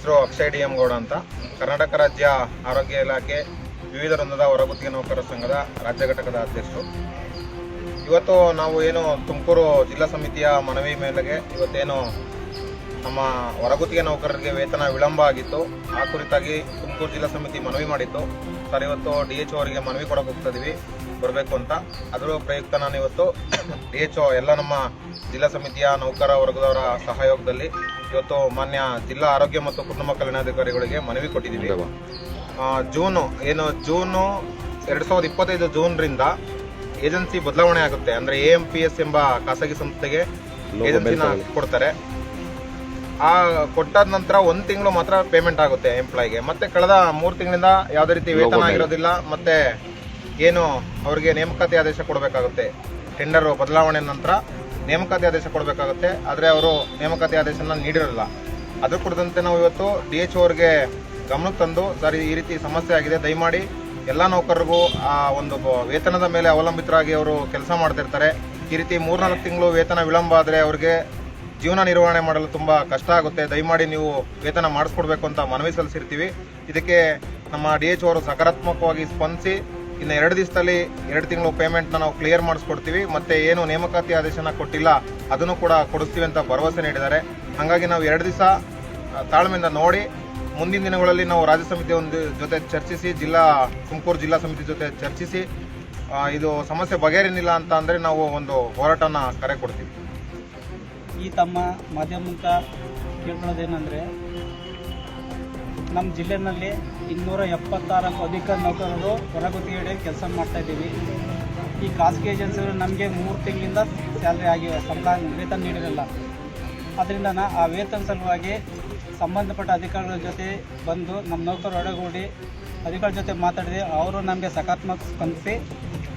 S Akshay D M Gowda ಅಂತ. ಕರ್ನಾಟಕ ರಾಜ್ಯ ಆರೋಗ್ಯ ಇಲಾಖೆ ವಿವಿಧ ವೃಂದದ ಹೊರಗುತ್ತಿಗೆ ನೌಕರರ ಸಂಘದ ರಾಜ್ಯ ಘಟಕದ ಅಧ್ಯಕ್ಷರು. ಇವತ್ತು ನಾವು ಏನು ತುಮಕೂರು ಜಿಲ್ಲಾ ಸಮಿತಿಯ ಮನವಿ ಮೇಲೆಗೆ ಇವತ್ತೇನು ನಮ್ಮ ಹೊರಗುತ್ತಿಗೆ ನೌಕರರಿಗೆ ವೇತನ ವಿಳಂಬ ಆಗಿತ್ತು. ಆ ಕುರಿತಾಗಿ ತುಮಕೂರು ಜಿಲ್ಲಾ ಸಮಿತಿ ಮನವಿ ಮಾಡಿತ್ತು. ಸರ್, ಇವತ್ತು ಡಿ ಎಚ್ ಅವರಿಗೆ ಮನವಿ ಕೊಡಕ್ಕೆ ಹೋಗ್ತಾ ಇದೀವಿ. ಬರಬೇಕು ಅಂತ. ಅದರ ಪ್ರಯುಕ್ತ ನಾನು ಇವತ್ತು ಡಿ ಎಚ್ ಎಲ್ಲ ನಮ್ಮ ಜಿಲ್ಲಾ ಸಮಿತಿಯ ನೌಕರ ವರ್ಗದವರ ಸಹಯೋಗದಲ್ಲಿ ಇವತ್ತು ಮಾನ್ಯ ಜಿಲ್ಲಾ ಆರೋಗ್ಯ ಮತ್ತು ಕುಟುಂಬ ಕಲ್ಯಾಣಾಧಿಕಾರಿಗಳಿಗೆ ಮನವಿ ಕೊಟ್ಟಿದ್ದೀವಿ. ಜೂನು ಏನು ಜೂನು ಎರಡು ಸಾವಿರದ ಇಪ್ಪತ್ತೈದು ಜೂನ್ರಿಂದ ಏಜೆನ್ಸಿ ಬದಲಾವಣೆ ಆಗುತ್ತೆ. ಅಂದ್ರೆ ಎ ಎಂ ಪಿ ಎಸ್ ಎಂಬ ಖಾಸಗಿ ಸಂಸ್ಥೆಗೆ ಏಜೆನ್ಸಿನ ಕೊಡ್ತಾರೆ. ಆ ಕೊಟ್ಟಾದ ನಂತರ ಒಂದು ತಿಂಗಳು ಮಾತ್ರ ಪೇಮೆಂಟ್ ಆಗುತ್ತೆ ಎಂಪ್ಲಾಯ್ಗೆ ಮತ್ತೆ ಕಳೆದ ಮೂರು ತಿಂಗಳಿಂದ ಯಾವುದೇ ರೀತಿ ವೇತನ ಆಗಿರೋದಿಲ್ಲ ಮತ್ತೆ ಏನು ಅವರಿಗೆ ನೇಮಕಾತಿ ಆದೇಶ ಕೊಡಬೇಕಾಗುತ್ತೆ. ಟೆಂಡರ್ ಬದಲಾವಣೆ ನಂತರ. ನೇಮಕಾತಿ ಆದೇಶ ಕೊಡಬೇಕಾಗುತ್ತೆ, ಆದರೆ ಅವರು ನೇಮಕಾತಿ ಆದೇಶನ ನೀಡಿರಲ್ಲ ಅದ್ರ ಕುರಿತಂತೆ ನಾವು ಇವತ್ತು ಡಿ ಎಚ್ ಅವ್ರಿಗೆ ಗಮನಕ್ಕೆ ತಂದು, ಸರ್, ಈ ರೀತಿ ಸಮಸ್ಯೆ ಆಗಿದೆ, ದಯಮಾಡಿ ಎಲ್ಲ ನೌಕರರಿಗೂ ಆ ಒಂದು ವೇತನದ ಮೇಲೆ ಅವಲಂಬಿತರಾಗಿ ಅವರು ಕೆಲಸ ಮಾಡ್ತಿರ್ತಾರೆ. ಈ ರೀತಿ ಮೂರ್ನಾಲ್ಕು ತಿಂಗಳು ವೇತನ ವಿಳಂಬ ಆದರೆ ಅವ್ರಿಗೆ ಜೀವನ ನಿರ್ವಹಣೆ ಮಾಡಲು ತುಂಬ ಕಷ್ಟ ಆಗುತ್ತೆ. ದಯಮಾಡಿ ನೀವು ವೇತನ ಮಾಡಿಸ್ಕೊಡ್ಬೇಕು ಅಂತ ಮನವಿ ಸಲ್ಲಿಸಿರ್ತೀವಿ. ಇದಕ್ಕೆ ನಮ್ಮ ಡಿ ಎಚ್ ಅವರು ಸಕಾರಾತ್ಮಕವಾಗಿ ಸ್ಪಂದಿಸಿ ಇನ್ನು ಎರಡು ದಿವಸದಲ್ಲಿ ಎರಡು ತಿಂಗಳು ಪೇಮೆಂಟ್ನ ನಾವು ಕ್ಲಿಯರ್ ಮಾಡಿಸ್ಕೊಡ್ತೀವಿ. ಮತ್ತೆ ಏನು ನೇಮಕಾತಿ ಆದೇಶನ ಕೊಟ್ಟಿಲ್ಲ, ಅದನ್ನು ಕೂಡ ಕೊಡಿಸ್ತೀವಿ ಅಂತ ಭರವಸೆ ನೀಡಿದ್ದಾರೆ. ಹಾಗಾಗಿ ನಾವು ಎರಡು ದಿವಸ ತಾಳ್ಮೆಯಿಂದ ನೋಡಿ, ಮುಂದಿನ ದಿನಗಳಲ್ಲಿ ನಾವು ರಾಜ್ಯ ಸಮಿತಿ ಒಂದು ಜೊತೆ ಚರ್ಚಿಸಿ, ಜಿಲ್ಲಾ, ತುಮಕೂರು ಜಿಲ್ಲಾ ಸಮಿತಿ ಜೊತೆ ಚರ್ಚಿಸಿ ಇದು ಸಮಸ್ಯೆ ಬಗೆಹರಿನಿಲ್ಲ ಅಂತ ಅಂದರೆ ನಾವು ಒಂದು ಹೋರಾಟನ ಕರೆ ಕೊಡ್ತೀವಿ. ಈ ತಮ್ಮ ಮಾಧ್ಯಮ ಕೇಳೋದೇನೆಂದರೆ ನಮ್ಮ ಜಿಲ್ಲೆಯಲ್ಲಿ ಇನ್ನೂರ ಎಪ್ಪತ್ತಾರಕ್ಕೂ ಅಧಿಕ ನೌಕರರು ಹೊರಗುತ್ತಿಗೆ ಕೆಲಸ ಮಾಡ್ತಾ ಇದ್ದೀವಿ. ಈ ಖಾಸಗಿ ಏಜೆನ್ಸಿಗಳು ನಮಗೆ ಮೂರು ತಿಂಗಳಿಂದ ಸ್ಯಾಲ್ರಿ ಆಗಿ ಸಂಬಳ ವೇತನ ನೀಡಿರಲ್ಲ. ಅದರಿಂದ ಆ ವೇತನ ಸಲುವಾಗಿ ಸಂಬಂಧಪಟ್ಟ ಅಧಿಕಾರಿಗಳ ಜೊತೆ ಬಂದು ನಮ್ಮ ನೌಕರರು ಒಡಗೂಡಿ ಅಧಿಕಾರಿಗಳ ಜೊತೆ ಮಾತಾಡಿದೆ ಅವರು ನಮಗೆ ಸಕಾರಾತ್ಮಕ ಸ್ಪಂದಿಸಿ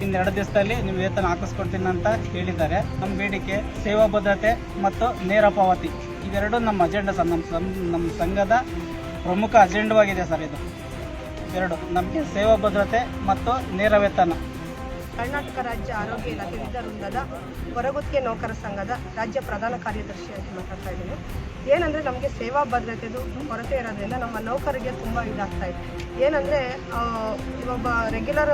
ಇನ್ನೆರಡು ದಿವಸದಲ್ಲಿ ನೀವು ವೇತನ ಹಾಕಿಸ್ಕೊಡ್ತೀನಿ ಅಂತ ಹೇಳಿದ್ದಾರೆ. ನಮ್ಮ ಬೇಡಿಕೆ ಸೇವಾ ಭದ್ರತೆ ಮತ್ತು ನೇರ ಪಾವತಿ. ಇವೆರಡು ನಮ್ಮ ಅಜೆಂಡಾ ಸರ್ ನಮ್ಮ ನಮ್ಮ ಸಂಘದ ಪ್ರಮುಖ ಅಜೆಂಡವಾಗಿದೆ ಸರ್ ಇದು. ಎರಡು, ನಮಗೆ ಸೇವಾ ಭದ್ರತೆ ಮತ್ತು ನೇರ ವೇತನ. ಕರ್ನಾಟಕ ರಾಜ್ಯ ಆರೋಗ್ಯ ಇಲಾಖೆ ವಿವಿಧ ಹೊರಗುತ್ತಿಗೆ ನೌಕರ ಸಂಘದ ರಾಜ್ಯ ಪ್ರಧಾನ ಕಾರ್ಯದರ್ಶಿಯಾಗಿ ಮಾತಾಡ್ತಾ ಇದ್ದೀನಿ. ಏನಂದರೆ ನಮಗೆ ಸೇವಾ ಭದ್ರತೆದು ಕೊರತೆ ಇರೋದ್ರಿಂದ ನಮ್ಮ ನೌಕರಿಗೆ ತುಂಬ ಇದಾಗ್ತಾ ಇದೆ. ಏನಂದರೆ ಒಬ್ಬ ರೆಗ್ಯುಲರ್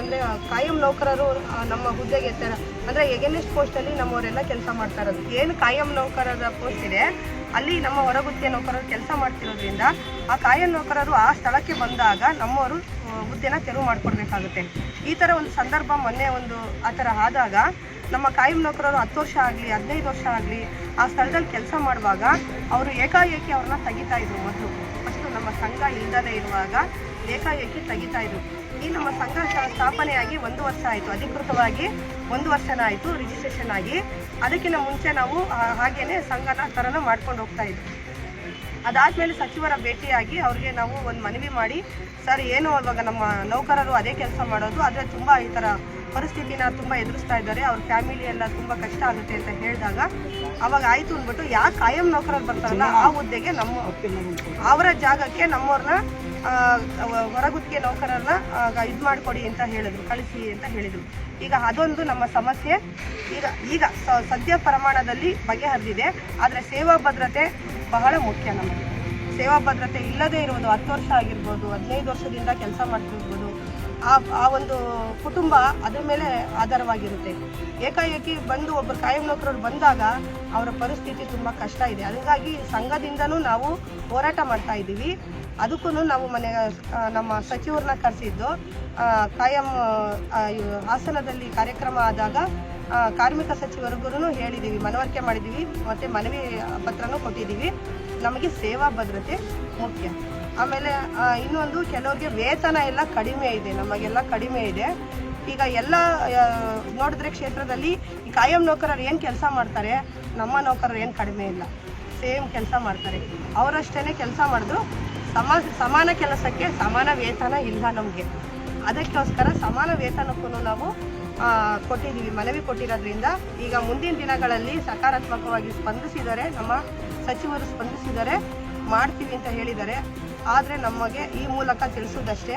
ಅಂದರೆ ಕಾಯಂ ನೌಕರರು ನಮ್ಮ ಹುದ್ದೆಗೆ ತರ ಅಂದರೆ ಎಗೆನೆಸ್ಟ್ ಪೋಸ್ಟಲ್ಲಿ ನಮ್ಮವರೆಲ್ಲ ಕೆಲಸ ಮಾಡ್ತಾ ಇರೋದು. ಏನು ಕಾಯಂ ನೌಕರರ ಪೋಸ್ಟ್ ಇದೆ ಅಲ್ಲಿ ನಮ್ಮ ಹೊರಗುತ್ತಿಗೆ ನೌಕರರು ಕೆಲಸ ಮಾಡ್ತಿರೋದ್ರಿಂದ ಆ ಕಾಯಂ ನೌಕರರು ಆ ಸ್ಥಳಕ್ಕೆ ಬಂದಾಗ ನಮ್ಮವರು ಹುದ್ದೆನ ತೆರವು ಮಾಡಿಕೊಡ್ಬೇಕಾಗುತ್ತೆ. ಈ ಥರ ಒಂದು ಸಂದರ್ಭ ಮೊನ್ನೆ ಒಂದು ಆ ಥರ ಆದಾಗ ನಮ್ಮ ಕಾಯಂ ನೌಕರರು ಹತ್ತು ವರ್ಷ ಆಗಲಿ, ಹದಿನೈದು ವರ್ಷ ಆಗಲಿ ಆ ಸ್ಥಳದಲ್ಲಿ ಕೆಲಸ ಮಾಡುವಾಗ ಅವರು ಏಕಾಏಕಿ ಅವ್ರನ್ನ ತೆಗಿತಾ ಇದ್ರು ಮೊದಲು. ಫಸ್ಟು ನಮ್ಮ ಸಂಘ ಇಲ್ಲದೇ ಇರುವಾಗ ಏಕಾಏಕಿ ತೆಗಿತಾ ಇದ್ರು. ಈ ನಮ್ಮ ಸಂಘ ಸ್ಥಾಪನೆಯಾಗಿ ಒಂದು ವರ್ಷ ಆಯಿತು. ಅಧಿಕೃತವಾಗಿ ಒಂದು ವರ್ಷನ ಆಯಿತು ರಿಜಿಸ್ಟ್ರೇಷನ್ ಆಗಿ. ಅದಕ್ಕಿಂತ ಮುಂಚೆ ನಾವು ಹಾಗೇನೆ ಸಂಘನ ಥರನ ಮಾಡ್ಕೊಂಡು ಹೋಗ್ತಾ ಇದ್ವಿ. ಅದಾದ್ಮೇಲೆ ಸಚಿವರ ಭೇಟಿಯಾಗಿ ಅವ್ರಿಗೆ ನಾವು ಒಂದು ಮನವಿ ಮಾಡಿ, ಸರ್, ಏನು ಇವಾಗ ನಮ್ಮ ನೌಕರರು ಅದೇ ಕೆಲಸ ಮಾಡೋದು, ಆದರೆ ತುಂಬ ಈ ಥರ ಪರಿಸ್ಥಿತಿನ ತುಂಬ ಎದುರಿಸ್ತಾ ಇದ್ದಾರೆ. ಅವ್ರ ಫ್ಯಾಮಿಲಿ ಎಲ್ಲ ತುಂಬ ಕಷ್ಟ ಆಗುತ್ತೆ ಅಂತ ಹೇಳಿದಾಗ ಅವಾಗ ಆಯ್ತು ಅಂದ್ಬಿಟ್ಟು ಯಾಕೆ ಕಾಯಂ ನೌಕರರು ಬರ್ತಾರಲ್ಲ ಆ ಹುದ್ದೆಗೆ ನಮ್ಮ ಅವರ ಜಾಗಕ್ಕೆ ನಮ್ಮವ್ರನ್ನ ಹೊರಗುತ್ತಿಗೆ ನೌಕರರನ್ನ ಇದು ಮಾಡಿಕೊಡಿ ಅಂತ ಹೇಳಿದ್ರು ಕಳಿಸಿ ಅಂತ ಹೇಳಿದರು. ಈಗ ಅದೊಂದು ನಮ್ಮ ಸಮಸ್ಯೆ. ಈಗ ಈಗ ಸದ್ಯ ಪ್ರಮಾಣದಲ್ಲಿ ಬಗೆಹರಿದಿದೆ. ಆದರೆ ಸೇವಾ ಭದ್ರತೆ ಬಹಳ ಮುಖ್ಯ ನಮಗೆ. ಸೇವಾ ಭದ್ರತೆ ಇಲ್ಲದೇ ಇರುವುದು ಹತ್ತು ವರ್ಷ ಆಗಿರ್ಬೋದು, ಹದಿನೈದು ವರ್ಷದಿಂದ ಕೆಲಸ ಮಾಡ್ತಿರ್ಬೋದು ಆ ಆ ಒಂದು ಕುಟುಂಬ ಅದರ ಮೇಲೆ ಆಧಾರವಾಗಿರುತ್ತೆ. ಏಕಾಏಕಿ ಬಂದು ಒಬ್ಬರು ಕಾಯಂ ನೌಕರರು ಬಂದಾಗ ಅವರ ಪರಿಸ್ಥಿತಿ ತುಂಬ ಕಷ್ಟ ಇದೆ. ಹಾಗಾಗಿ ಸಂಘದಿಂದನೂ ನಾವು ಹೋರಾಟ ಮಾಡ್ತಾ ಇದ್ದೀವಿ. ಅದಕ್ಕೂ ನಾವು ಮನೆ ನಮ್ಮ ಸಚಿವರನ್ನ ಕರೆಸಿದ್ದು ಕಾಯಂ ಹಾಸನದಲ್ಲಿ ಕಾರ್ಯಕ್ರಮ ಆದಾಗ ಕಾರ್ಮಿಕ ಸಚಿವರಿಗೂ ಹೇಳಿದ್ದೀವಿ, ಮನವರಿಕೆ ಮಾಡಿದ್ದೀವಿ, ಮತ್ತು ಮನವಿ ಪತ್ರನೂ ಕೊಟ್ಟಿದ್ದೀವಿ. ನಮಗೆ ಸೇವಾ ಭದ್ರತೆ ಮುಖ್ಯ. ಆಮೇಲೆ ಇನ್ನೊಂದು ಕೆಲವ್ರಿಗೆ ವೇತನ ಎಲ್ಲ ಕಡಿಮೆ ಇದೆ, ನಮಗೆಲ್ಲ ಕಡಿಮೆ ಇದೆ. ಈಗ ಎಲ್ಲ ನೋಡಿದ್ರೆ ಕ್ಷೇತ್ರದಲ್ಲಿ ಈ ಕಾಯಂ ನೌಕರರು ಏನು ಕೆಲಸ ಮಾಡ್ತಾರೆ, ನಮ್ಮ ನೌಕರರು ಏನು ಕಡಿಮೆ ಇಲ್ಲ. ಸೇಮ್ ಕೆಲಸ ಮಾಡ್ತಾರೆ. ಅವರಷ್ಟೇ ಕೆಲಸ ಮಾಡಿದ್ರು ಸಮ, ಸಮಾನ ಕೆಲಸಕ್ಕೆ ಸಮಾನ ವೇತನ ಇಲ್ಲ ನಮಗೆ. ಅದಕ್ಕೋಸ್ಕರ ಸಮಾನ ವೇತನಕ್ಕೂ ನಾವು ಕೊಟ್ಟಿದ್ದೀವಿ, ಮನವಿ ಕೊಟ್ಟಿರೋದ್ರಿಂದ ಈಗ ಮುಂದಿನ ದಿನಗಳಲ್ಲಿ ಸಕಾರಾತ್ಮಕವಾಗಿ ಸ್ಪಂದಿಸಿದರೆ ನಮ್ಮ ಸಚಿವರು ಸ್ಪಂದಿಸಿದರೆ ಮಾಡ್ತೀವಿ ಅಂತ ಹೇಳಿದ್ದಾರೆ. ಆದರೆ ನಮಗೆ ಈ ಮೂಲಕ ತಿಳಿಸೋದಷ್ಟೇ